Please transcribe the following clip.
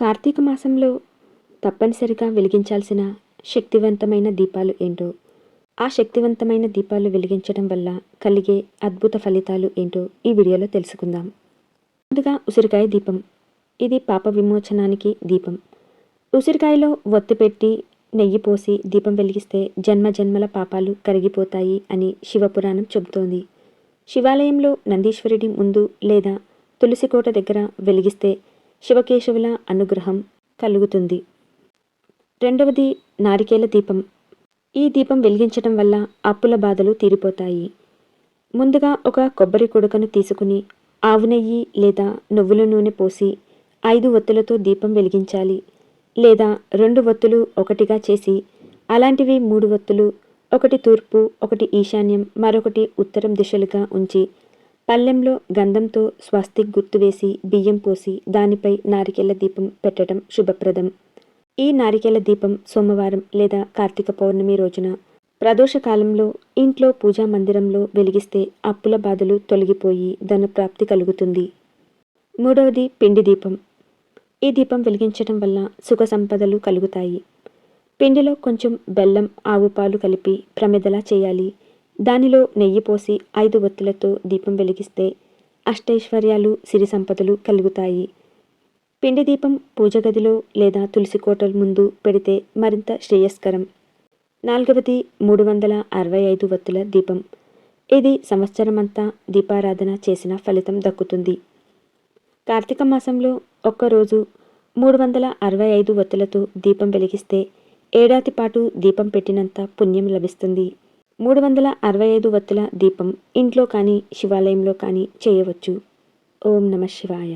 కార్తీక మాసంలో తప్పనిసరిగా వెలిగించాల్సిన శక్తివంతమైన దీపాలు ఏంటో? ఆ శక్తివంతమైన దీపాలు వెలిగించడం వల్ల కలిగే అద్భుత ఫలితాలు ఏంటో ఈ వీడియోలో తెలుసుకుందాం. ముందుగా ఉసిరికాయ దీపం. ఇది పాప విమోచనానికి దీపం. ఉసిరికాయలో ఒత్తి పెట్టి నెయ్యి పోసి దీపం వెలిగిస్తే జన్మ జన్మల పాపాలు కరిగిపోతాయి అని శివపురాణం చెబుతోంది. శివాలయంలో నందీశ్వరుడి ముందు లేదా తులసికోట దగ్గర వెలిగిస్తే శివకేశవుల అనుగ్రహం కలుగుతుంది. రెండవది నారికేల దీపం. ఈ దీపం వెలిగించడం వల్ల అప్పుల బాధలు తీరిపోతాయి. ముందుగా ఒక కొబ్బరి కొడుకను తీసుకుని ఆవు నెయ్యి లేదా నువ్వుల నూనె పోసి ఐదు ఒత్తులతో దీపం వెలిగించాలి లేదా రెండు ఒత్తులు ఒకటిగా చేసి అలాంటివి మూడు ఒత్తులు ఒకటి తూర్పు ఒకటి ఈశాన్యం మరొకటి ఉత్తరం దిశలుగా ఉంచి పల్లెంలో గంధంతో స్వస్తిక్ గుర్తు వేసి బియ్యం పోసి దానిపై నారికెళ్ళ దీపం పెట్టడం శుభప్రదం. ఈ నారికేల దీపం సోమవారం లేదా కార్తీక పౌర్ణమి రోజున ప్రదోషకాలంలో ఇంట్లో పూజా మందిరంలో వెలిగిస్తే అప్పుల బాధలు తొలగిపోయి ధనప్రాప్తి కలుగుతుంది. మూడవది పిండి దీపం. ఈ దీపం వెలిగించడం వల్ల సుఖ సంపదలు కలుగుతాయి. పిండిలో కొంచెం బెల్లం ఆవు పాలు కలిపి ప్రమిదలా చేయాలి. దానిలో నెయ్యి పోసి ఐదు ఒత్తులతో దీపం వెలిగిస్తే అష్టైశ్వర్యాలు సిరి సంపదలు కలుగుతాయి. పిండి దీపం పూజ గదిలో లేదా తులసి కోటల ముందు పెడితే మరింత శ్రేయస్కరం. నాలుగవది మూడు వందల అరవై ఐదు వత్తుల దీపం. ఇది సంవత్సరమంతా దీపారాధన చేసిన ఫలితం దక్కుతుంది. కార్తీక మాసంలో ఒక్కరోజు మూడు వందల అరవై ఐదు వత్తులతో దీపం వెలిగిస్తే ఏడాది పాటు దీపం పెట్టినంత పుణ్యం లభిస్తుంది. మూడు వందల అరవై ఐదు వత్తుల దీపం ఇంట్లో కానీ శివాలయంలో కానీ చేయవచ్చు. ఓం నమ శివాయ.